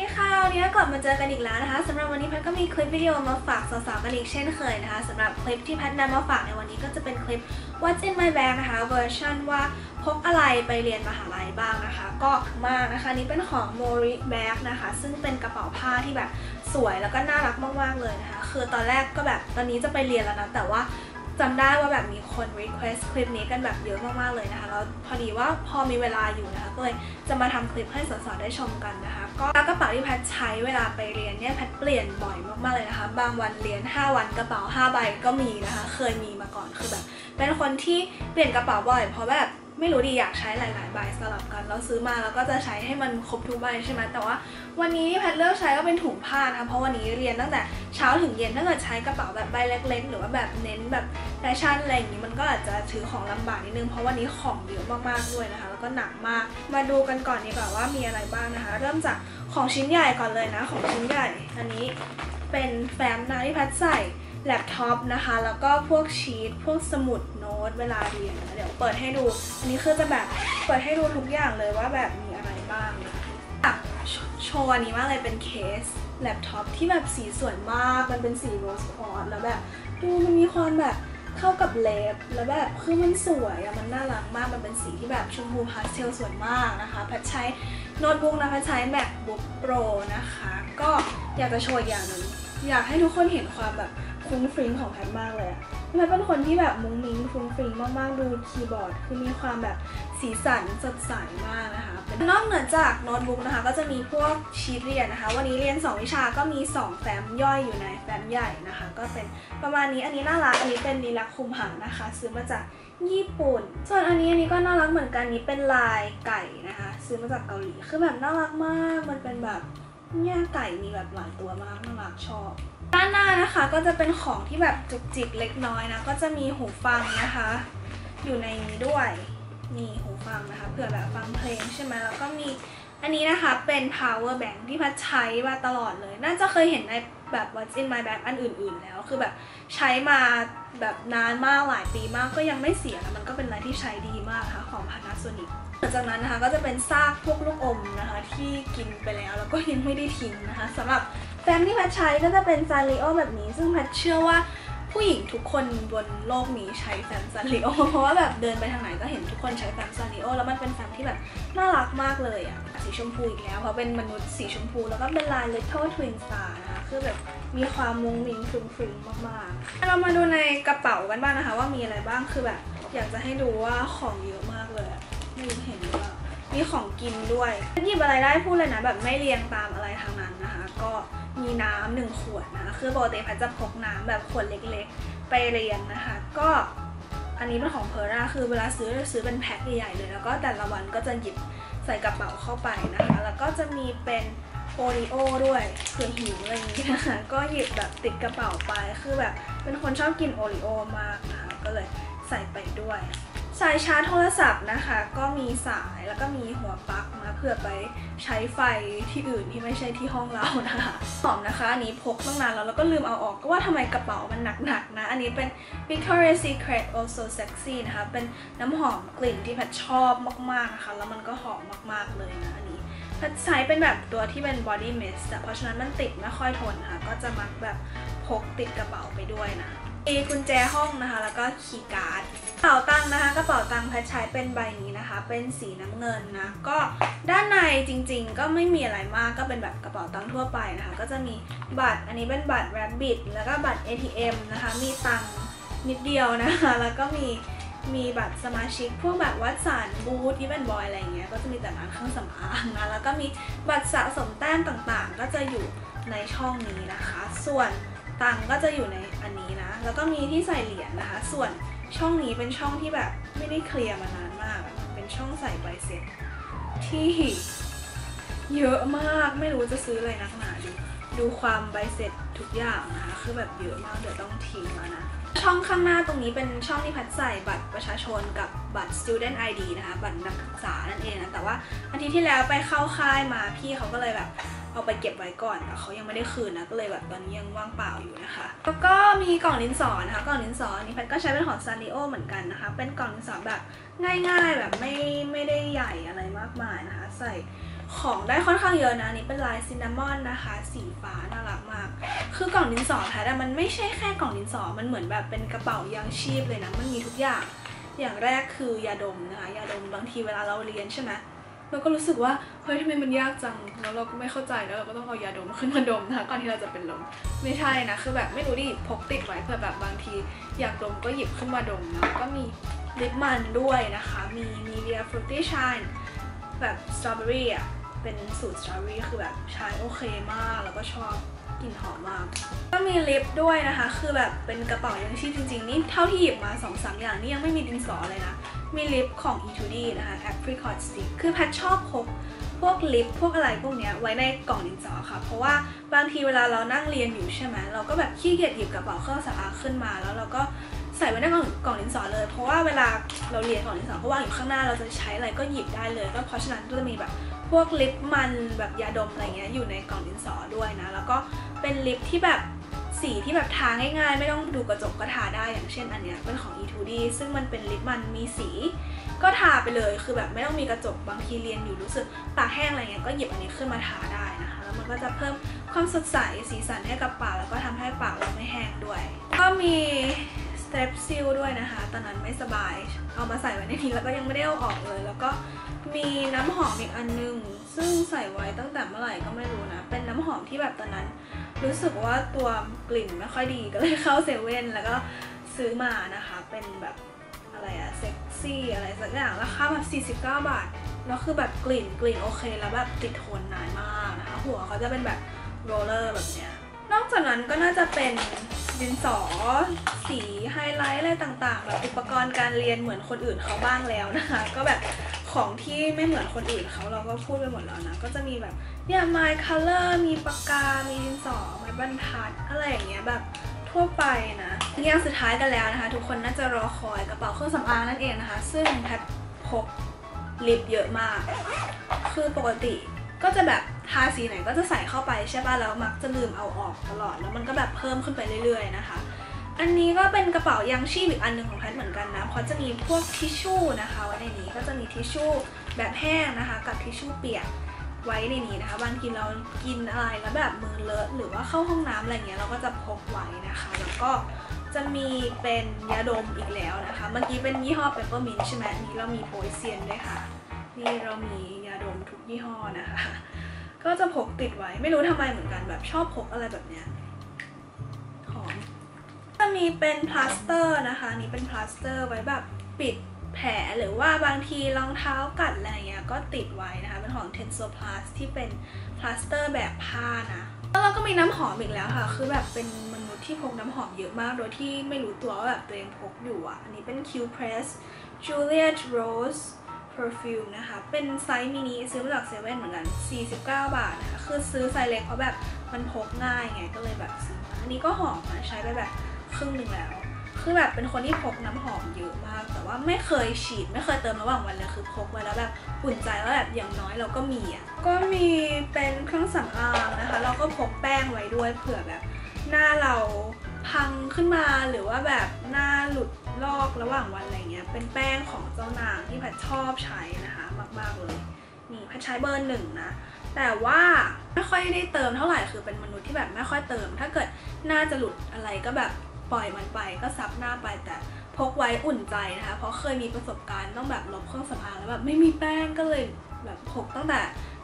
ในข่าวนี้กลับมาเจอกันอีกแล้วนะคะสำหรับวันนี้แพทก็มีคลิปวิดีโอมาฝากสาวๆกันอีกเช่นเคยนะคะสำหรับคลิปที่แพทนำมาฝากในวันนี้ก็จะเป็นคลิป What's in my bag นะคะเวอร์ชันว่าพกอะไรไปเรียนมหาลัยบ้างนะคะ ก็มากนะคะนี่เป็นของ Mori Bag นะคะ ซึ่งเป็นกระเป๋าผ้าที่แบบสวยแล้วก็น่ารักมากๆเลยนะคะ คือตอนแรกก็แบบตอนนี้จะไปเรียนแล้วนะแต่ว่า จำได้ว่าแบบมีคน request คลิปนี้กันแบบเยอะมากๆเลยนะคะแล้วพอดีว่าพอมีเวลาอยู่นะคะก็เลยจะมาทำคลิปให้สาวๆได้ชมกันนะคะ ก็กระเป๋าที่แพทใช้เวลาไปเรียนเนี่ยแพทเปลี่ยนบ่อยมากๆเลยนะคะ บางวันเรียน 5 วันกระเป๋า 5 ใบก็มีนะคะ เคยมีมาก่อนคือแบบเป็นคนที่เปลี่ยนกระเป๋าบ่อยเพราะแบบ ไม่รู้ดีอยากใช้หลายๆใบสลับกันแล้วซื้อมาแล้วก็จะใช้ให้มันครบทุกใบใช่ไหมแต่ว่าวันนี้แพทเลือกใช้ก็เป็นถุงผ้านะเพราะวันนี้เรียนตั้งแต่เช้าถึงเย็นถ้าเกิดใช้กระเป๋าแบบใบเล็กๆหรือว่าแบบเน้นแบบแฟชั่นอะไรอย่างนี้มันก็อาจจะถือของลำบากนิดนึงเพราะวันนี้ของเยอะมากๆด้วยนะคะ แล้วก็หนักมากมาดูกันก่อนดีกว่าว่ามีอะไรบ้างนะคะ เริ่มจากของชิ้นใหญ่ก่อนเลยนะ ของชิ้นใหญ่อันนี้เป็นแฟ้มนะที่แพทใส่ แล็ปท็อปนะคะ แล้วก็พวกชีตพวกสมุดโน้ตเวลาเรียนนะเดี๋ยวเปิดให้ดู อันนี้คือจะแบบเปิดให้ดูทุกอย่างเลยว่าแบบมีอะไรบ้างอะโชว์อันนี้มากเลยเป็นเคสแล็ปท็อปที่แบบสีสวยมาก มันเป็นสีโรสคอร์แล้วแบบดูมันมีความแบบเข้ากับเล็บแล้วแบบคือมันสวยอะมันน่ารักมากมันเป็นสีที่แบบชมพูพาสเทลสวยมากนะคะแพทใช้โน้ตบุ๊กนะแพทใช้ MacBook Pro นะคะ ก็อยากจะโชว์อีกอย่างหนึ่ง อยากให้ทุกคนเห็นความแบบฟุ้งฟริ้งของแพทมากเลยอะแพทเป็นคนที่แบบมุ้งมิ้งฟุ้งฟริ้งมากๆ ดูคีย์บอร์ด คือมีความแบบสีสันสดใสมากนะคะ นอกเหนือจากโน้ตบุ๊กนะคะ ก็จะมีพวกชีทเรียนนะคะ วันนี้เรียน 2 วิชาก็มี 2 แฟ้มย่อยอยู่ในแฟ้มใหญ่นะคะ ก็เป็นประมาณนี้ อันนี้น่ารัก อันนี้เป็นลีลักคุมหังนะคะ ซื้อมาจากญี่ปุ่น ส่วนอันนี้อันนี้ก็น่ารักเหมือนกันนี้เป็นลายไก่นะคะ ซื้อมาจากเกาหลี คือแบบน่ารักมาก มันเป็นแบบ เนี่ยไก่มีแบบหลายตัวมากน่ารักชอบ ด้านหน้านะคะก็จะเป็นของที่แบบจุกจิกเล็กน้อยนะ ก็จะมีหูฟังนะคะ อยู่ในนี้ด้วยนี่หูฟังนะคะเผื่อแบบฟังเพลงใช่ไหมแล้วก็มีอันนี้นะคะเป็น power bank ที่พัดใช้มาตลอดเลย น่าจะเคยเห็นในแบบ what's in my bag อันอื่นๆ แล้ว คือแบบใช้มาแบบนานมากหลายปีมากก็ยังไม่เสียนะมันก็เป็นอะไรที่ใช้ดีมากค่ะของ Panasonic หลังจากนั้นนะคะก็จะเป็นซากพวกลูกอมนะคะที่กินไปแล้วแล้วก็ยังไม่ได้ทิ้งนะคะสำหรับแฟ้มที่แพทใช้ก็จะเป็นซาริโอแบบนี้ ซึ่งแพทเชื่อว่าผู้หญิงทุกคนบนโลกนี้ใช้แฟ้มซาริโอเพราะว่าแบบเดินไปทางไหนก็เห็นทุกคนใช้แฟ้มซาริโอแล้วมันเป็นแฟ้มที่แบบน่ารักมากเลยอะสีชมพูอีกแล้วเพราะเป็นมนุษย์สีชมพูแล้วก็เป็นลาย Little Twin Star นะคะคือแบบมีความมุ้งมิ้งฟรุ้งฟริ้งมากๆ เรามาดูในกระเป๋ากันบ้างนะคะ ว่ามีอะไรบ้างคือแบบ อยากจะให้ดูว่าของเยอะมากเลย อะไม่รู้เห็นหรือเปล่ามีของกินด้วยหยิบอะไรได้พูดเลยนะแบบไม่เรียงตามอะไรทางนั้นนะคะ ก็มีน้ำหนึ่งขวดนะคะคือปกติพัดจะพกน้ำแบบขวดเล็กๆ ไปเรียนนะคะ ก็อันนี้เป็นของเพอร่าคือเวลาซื้อจะซื้อเป็นแพ็คใหญ่ๆเลย แล้วก็แต่ละวันก็จะหยิบใส่กระเป๋าเข้าไปนะคะ แล้วก็จะมีเป็นโอริโอด้วยเผื่อหิวอะไรอย่างนี้นะคะ ก็หยิบแบบติดกระเป๋าไป คือแบบเป็นคนชอบกินโอริโอมากนะคะ ก็เลยใส่ไปด้วย สายชาร์จโทรศัพท์นะคะ ก็มีสายแล้วก็มีหัวปลั๊กนะเพื่อไปใช้ไฟที่อื่นที่ไม่ใช่ที่ห้องเรานะคะหอมนะคะอันนี้พกตั้งนานแล้วแล้วก็ลืมเอาออกก็ว่าทำไมกระเป๋ามันหนักๆนะ อันนี้เป็น Victoria's Secret Oh So Sexy นะคะ เป็นน้ำหอมกลิ่นที่แพทชอบมากๆนะคะ แล้วมันก็หอมมากๆเลยนะอันนี้แพทใช้เป็นแบบตัวที่เป็น body mist เพราะฉะนั้นมันติดไม่ค่อยทนค่ะ ก็จะมักแบบพกติดกระเป๋าไปด้วยนะมีกุญแจห้องนะคะ แล้วก็คีย์การ์ด กระเป๋าตังค์นะคะกระเป๋าตังค์แพทใช้เป็นใบนี้นะคะ เป็นสีน้ำเงินนะก็ด้านในจริงๆ ก็ไม่มีอะไรมากก็เป็นแบบกระเป๋าตังค์ทั่วไปนะคะ ก็จะมีบัตรอันนี้เป็นบัตร Rabbit แล้วก็บัตร ATM นะคะ มีตังค์นิดเดียวนะคะ แล้วก็มีมีบัตรสมาชิก พวกแบบวัดสันบูธอีเวนบอยอะไรเงี้ยก็จะมีแต่ร้านเครื่องสำอางนะแล้วก็มีบัตรสะสมแต้มต่างๆ ก็จะอยู่ในช่องนี้นะคะ ส่วนตังค์ก็จะอยู่ในอันนี้นะ แล้วก็มีที่ใส่เหรียญนะคะ ส่วน ช่องนี้เป็นช่องที่แบบไม่ได้เคลียร์มานานมาก เป็นช่องใส่ใบเสร็จที่เยอะมากไม่รู้จะซื้ออะไรนักหนาดูดูความใบเสร็จทุกอย่างนะคะคือแบบเยอะมากเดี๋ยวต้องทิ้งแล้วนะ ช่องข้างหน้าตรงนี้เป็นช่องที่พัดใส่บัตรประชาชนกับบัตร student ID นะคะ บัตรนักศึกษานั่นเองนะ แต่ว่าอาทิตย์ที่แล้วไปเข้าค่ายมาพี่เขาก็เลยแบบ เอาไปเก็บไว้ก่อนแต่เขายังไม่ได้คืนนะก็เลยแบบตอนนี้ยังว่างเปล่าอยู่นะคะ แล้วก็มีกล่องดินสอนะคะกล่องดินสอนนี้แพทก็ใช้เป็นของซาริโอเหมือนกันนะคะ เป็นกล่องดินสอแบบง่ายๆแบบไม่ไม่ได้ใหญ่อะไรมากมายนะคะ ใส่ของได้ค่อนข้างเยอะนะนี่เป็นลายซินนามอนนะคะ สีฟ้าน่ารักมาก คือกล่องดินสอแพทอะมันไม่ใช่แค่กล่องดินสอมันเหมือนแบบเป็นกระเป๋ายังชีพเลยนะมันมีทุกอย่างอย่างแรกคือยาดมนะคะยาดมบางทีเวลาเราเรียนใช่ไหม เราก็รู้สึกว่าเฮ้ยทำไมมันยากจังแล้วเราก็ไม่เข้าใจแล้วเราก็ต้องเอายาดมขึ้นมาดมนะคะก่อนที่เราจะเป็นลมไม่ใช่นะคือแบบไม่รู้ดิพกติดไว้เพื่อแบบบางที อยากดมก็หยิบขึ้นมาดมนะก็มีลิปมันด้วยนะคะ มี Nivea Fruity Shine แบบสตรอเบอรี่อะเป็นสูตรสตรอเบอรี่คือแบบใช้โอเคมากแล้วก็ชอบ กลิ่นหอมมาก ก็มีลิปด้วยนะคะ คือแบบเป็นกระเป๋ายังชีพจริงๆ นี่เท่าที่หยิบมา2อสอย่างนี่ยังไม่มีดินสอเลยนะ มีลิปของ E2D นะคะ Apricot Stick คือแพทชอบพกพวกลิปพวกอะไรพวกเนี้ยไว้ในกล่องดินสอค่ะ เพราะว่าบางทีเวลาเรานั่งเรียนอยู่ใช่ไหมเราก็แบบขี้เกียจหยิบกระเป๋าเครื่องสำอางขึ้นมา แล้วเราก็ ใส่ไว้ในกล่องกล่องดินสอเลย เพราะว่าเวลาเราเรียนกล่องดินสอก็วางอยู่ข้างหน้าเราจะใช้อะไรก็หยิบได้เลย ก็เพราะฉะนั้นก็จะมีแบบพวกลิปมันแบบยาดมอะไรเงี้ยอยู่ในกล่องดินสอด้วยนะ แล้วก็เป็นลิปที่แบบสีที่แบบทาง่ายๆ ไม่ต้องดูกระจกก็ทาได้อย่างเช่นอันเนี้ยเป็นของ E2D ซึ่งมันเป็นลิปมันมีสี ก็ทาไปเลยคือแบบไม่ต้องมีกระจกบางทีเรียนอยู่รู้สึกปากแห้งอะไรเงี้ยก็หยิบอันนี้ขึ้นมาทาได้นะคะ แล้วมันก็จะเพิ่มความสดใสสีสันให้กับปากแล้วก็ทำให้ปากเราไม่แห้งด้วย ก็มี เตปซิลด้วยนะคะ ตอนนั้นไม่สบาย เอามาใส่ไว้ในนี้แล้วก็ยังไม่ได้เอาออกเลย แล้วก็มีน้ำหอมอีกอันนึง ซึ่งใส่ไว้ตั้งแต่เมื่อไหร่ก็ไม่รู้นะ เป็นน้ำหอมที่แบบตอนนั้น รู้สึกว่าตัวกลิ่นไม่ค่อยดีก็เลยเข้าเซเว่นแล้วก็ซื้อมานะคะ เป็นแบบอะไรอะเซ็กซี่อะไรสักอย่างราคาแบบ49 บาทแล้วคือแบบกลิ่นกลิ่นโอเค แล้วแบบติดทนนานมากนะคะ หัวเขาจะเป็นแบบโรลเลอร์แบบเนี้ยนอกจากนั้นก็น่าจะเป็น ดินสอ สีไฮไลท์อะไรต่างๆแบบอุปกรณ์การเรียนเหมือนคนอื่นเขาบ้างแล้วนะคะ ก็แบบของที่ไม่เหมือนคนอื่นเขาเราก็พูดไปหมดแล้วนะ ก็จะมีแบบเนี่ย my color มีปากกา มีดินสอ ไม้บรรทัด อะไรอย่างเงี้ยแบบทั่วไปนะอย่างสุดท้ายกันแล้วนะคะ ทุกคนน่าจะรอคอยกระเป๋าเครื่องสำอางนั่นเองนะคะ ซึ่งแพทพกลิปเยอะมาก คือปกติ ก็จะแบบทาสีไหนก็จะใส่เข้าไปใช่ป่ะแล้วมักจะลืมเอาออกตลอด แล้วมันก็แบบเพิ่มขึ้นไปเรื่อยๆนะคะ อันนี้ก็เป็นกระเป๋ายังชีพอีกอันหนึ่งของแพทเหมือนกันนะเพราะจะมีพวกทิชชู่นะคะไว้ในนี้ก็จะมีทิชชู่แบบแห้งนะคะ กับทิชชู่เปียกไว้ในนี้นะคะบางทีเรากินอะไรแล้วแบบมือเลอะหรือว่าเข้าห้องน้ำอะไรเงี้ยเราก็จะพกไว้นะคะ แล้วก็จะมีเป็นยาดมอีกแล้วนะคะ เมื่อกี้เป็นยี่ห้อเปเปอร์มินใช่ไหมนี้เรามีโปรยเซียนด้วยค่ะ นี่เรามี ทุกยี่ห้อนะคะ ก็จะพกติดไว้ไม่รู้ทำไมเหมือนกันแบบชอบพกอะไรแบบเนี้ยหอมจะมีเป็นพลาสเตอร์นะคะนนี่เป็นพลาสเตอร์ไว้แบบปิดแผลหรือว่าบางทีรองเท้ากัดอะไรเงี้ยก็ติดไว้นะคะ เป็นของ Tenso Plus ที่เป็นพลาสเตอร์แบบผ้านะ แล้วเราก็มีน้ำหอมอีกแล้วค่ะ คือแบบเป็นมนุษย์ที่พกน้ำหอมเยอะมาก โดยที่ไม่รู้ตัวว่าแบบตัวเองพกอยู่อะ อันนี้เป็น Q Press Juliet Rose Perfume นะคะ เป็นไซส์มินิซื้อมาจากเซเว่นเหมือนกัน 49 บาทนะคะ คือซื้อไซส์เล็กเพราะแบบมันพกง่ายไงก็เลยแบบซื้อมาอันนี้ก็หอมนะใช้ไปแบบครึ่งหนึ่งแล้ว คือแบบเป็นคนที่พกน้ำหอมเยอะมาก แต่ว่าไม่เคยฉีด ไม่เคยเติมระหว่างวันเลยคือพกไว้แล้วแบบอุ่นใจว่าแบบอย่างน้อยเราก็มีอะ ก็มีเป็นเครื่องสำอางนะคะเราก็พกแป้งไว้ด้วยเผื่อแบบหน้าเราพังขึ้นมาหรือว่าแบบหน้าหลุด ลอกระหว่างวันอะไรเงี้ย เป็นแป้งของเจ้านางที่แพทชอบใช้นะคะ มากๆเลยนี่แพทใช้เบอร์หนึ่งนะ แต่ว่าไม่ค่อยได้เติมเท่าไหร่คือเป็นมนุษย์ที่แบบไม่ค่อยเติม ถ้าเกิดหน้าจะหลุดอะไรก็แบบปล่อยมันไปก็ซับหน้าไปแต่พกไว้อุ่นใจนะคะ เพราะเคยมีประสบการณ์ต้องแบบลบเครื่องสำอางแล้วแบบไม่มีแป้งก็เลยแบบพกตั้งแต่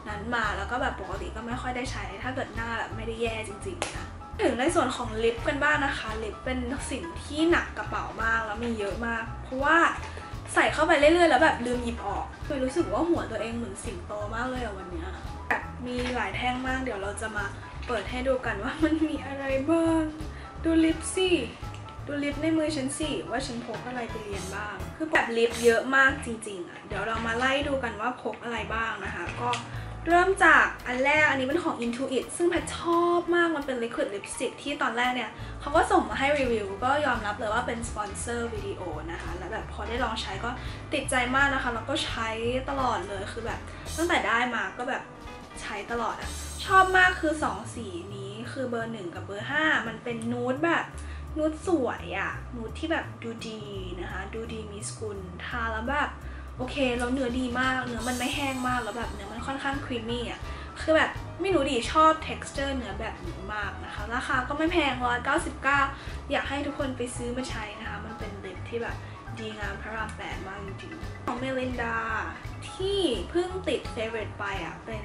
นั้นมาแล้วก็แบบปกติก็ไม่ค่อยได้ใช้ ถ้าเกิดหน้าแบบไม่ได้แย่จริงๆนะ ถึงในส่วนของลิปกันบ้างนะคะลิปเป็นสิ่งที่หนักกระเป๋ามากแล้วมีเยอะมาก เพราะว่าใส่เข้าไปเรื่อยๆแล้วแบบลืมหยิบออกเคยรู้สึกว่าหัวตัวเองเหมือนสิงโตมากเลยอะวันเนี้ยแบบมีหลายแท่งมากเดี๋ยวเราจะมาเปิดให้ดูกันว่ามันมีอะไรบ้าง ดูลิปสิดูลิปในมือฉันสิว่าฉันพกอะไรไปเรียนบ้าง คือแบบลิปเยอะมากจริงๆอะเดี๋ยวเรามาไล่ดูกันว่าพกอะไรบ้างนะคะ ก็ เริ่มจากอันแรกอันนี้เป็นของ Intuit ซึ่งแพทชอบมากมันเป็น liquid lipstick ที่ตอนแรกเนี่ยเขาก็ส่งมาให้รีวิว ก็ยอมรับเลยว่าเป็นสปอนเซอร์วิดีโอนะคะ แล้วแบบพอได้ลองใช้ก็ติดใจมากนะคะ แล้วก็ใช้ตลอดเลยคือแบบตั้งแต่ได้มาก็แบบใช้ตลอดอะชอบมากคือ 2 สีนี้คือเบอร์ 1 กับเบอร์ 5 มันเป็นนูดแบบนูดสวยอะนูดที่แบบดูดีนะคะ ดูดีมีสกุลทาแล้วแบบ โอเคแล้วเนื้อดีมากเนื้อมันไม่แห้งมากแล้วแบบเนื้อมันค่อนข้างครีมมี่อะคือแบบไม่รู้ดิชอบ texture เนื้อแบบนี้มากนะคะ ราคาก็ไม่แพง 199 อยากให้ทุกคนไปซื้อมาใช้นะคะ มันเป็นลิปที่แบบดีงามพระรามแปดมากจริงๆ ของเมลินดาที่เพิ่งติด favorite ไปอะ เป็น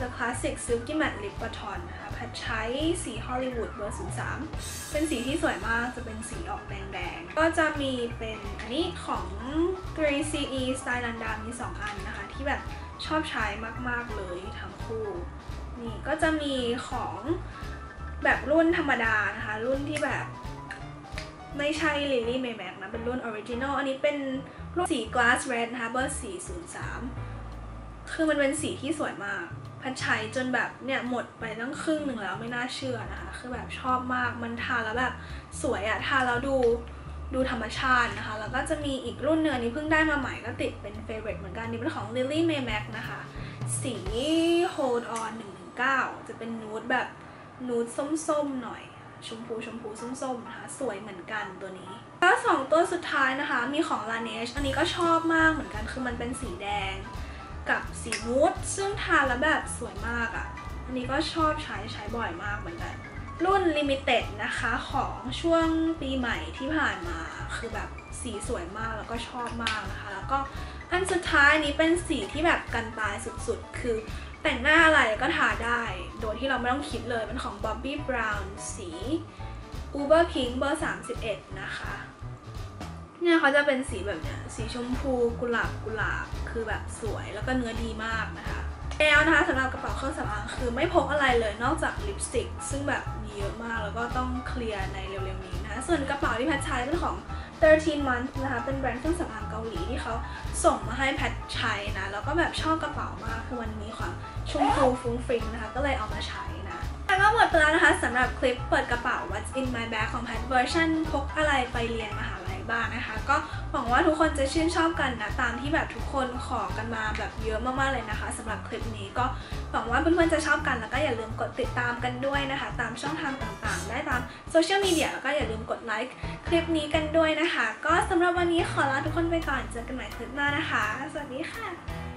The Classic Silky Matte Lip Baton นะคะแพทใช้สี Hollywood เบอร์ 03 เป็นสีที่สวยมาก จะเป็นสีออกแดงๆ ก็จะมีเป็นอันนี้ของ 3CE Style Landa มี 2 อันนะคะ ที่แบบชอบใช้มากๆเลยทั้งคู่ นี่ก็จะมีของแบบรุ่นธรรมดานะคะ รุ่นที่แบบไม่ใช่ Lily Maymac นะ เป็นรุ่น Original อันนี้เป็นรุ่นสี Glass Red นะคะเบอร์ 403 คือมันเป็นสีที่สวยมาก นใช้จนแบบเนี่ยหมดไปตั้งครึ่งหนึ่งแล้วไม่น่าเชื่อนะคะ คือแบบชอบมากมันทาแล้วแบบสวยอะทาแล้วดูดูธรรมชาตินะคะ แล้วก็จะมีอีกรุ่นเนื้อนี้เพิ่งได้มาใหม่ก็ติดเป็น favorite เหมือนกันนี่เป็นของ Lily Maymac นะคะ สี Hold On 119 จะเป็นนูดแบบนูดส้มๆหน่อย ชมพูชมพูส้มๆนะคะ สวยเหมือนกันตัวนี้ แล้วสองตัวสุดท้ายนะคะ มีของ Laneige อันนี้ก็ชอบมากเหมือนกันคือมันเป็นสีแดง กับสีนูดซึ่งทาแล้วแบบสวยมากอะ่ะ อันนี้ก็ชอบใช้ใช้บ่อยมากเหมือนกัน รุ่น Limited นะคะของช่วงปีใหม่ที่ผ่านมาคือแบบสีสวยมากแล้วก็ชอบมากนะคะ แล้วก็อันสุดท้ายนี้เป็นสีที่แบบกันตายสุดๆ คือแต่งหน้าอะไรก็ทาได้ โดยที่เราไม่ต้องคิดเลยเป็นของ Bobbi Brown สี Uber Pink เบอร์ 31 นะคะ เนี่ยเขาจะเป็นสีแบบเนี้ยสีชมพูกุหลาบกุหลาบคือแบบสวยแล้วก็เนื้อดีมากนะคะแล้วนะคะสำหรับกระเป๋าเครื่องสำอางคือไม่พกอะไรเลยนอกจากลิปสติก ซึ่งแบบมีเยอะมากแล้วก็ต้องเคลียร์ในเร็วๆนี้นะคะส่วนกระเป๋าที่แพทใช้เป็นของ 13 months นะคะเป็นแบรนด์เครื่องสำอางเกาหลีที่เขาส่งมาให้แพทใช้นะแล้วก็แบบชอบกระเป๋ามากคือมันมีความชมพูฟุ้งฟริ้งนะคะก็เลยเอามาใช้นะแล้วก็หมดไปแล้วนะคะสำหรับคลิปเปิดกระเป๋า What's in my bag ของแพทเวอร์ชันพกอะไรไปเรียนมหาลัย บ้างนะคะ ก็หวังว่าทุกคนจะชื่นชอบกันนะตามที่แบบทุกคนขอกันมาแบบเยอะมากๆเลยนะคะสำหรับคลิปนี้ก็หวังว่าเพื่อนๆจะชอบกันแล้วก็อย่าลืมกดติดตามกันด้วยนะคะ ตามช่องทางต่างๆ ได้ตามโซเชียลมีเดียแล้วก็อย่าลืมกดไลค์คลิปนี้กันด้วยนะคะ ก็สำหรับวันนี้ขอลาทุกคนไปก่อนเจอกันใหม่คลิปหน้านะคะ สวัสดีค่ะ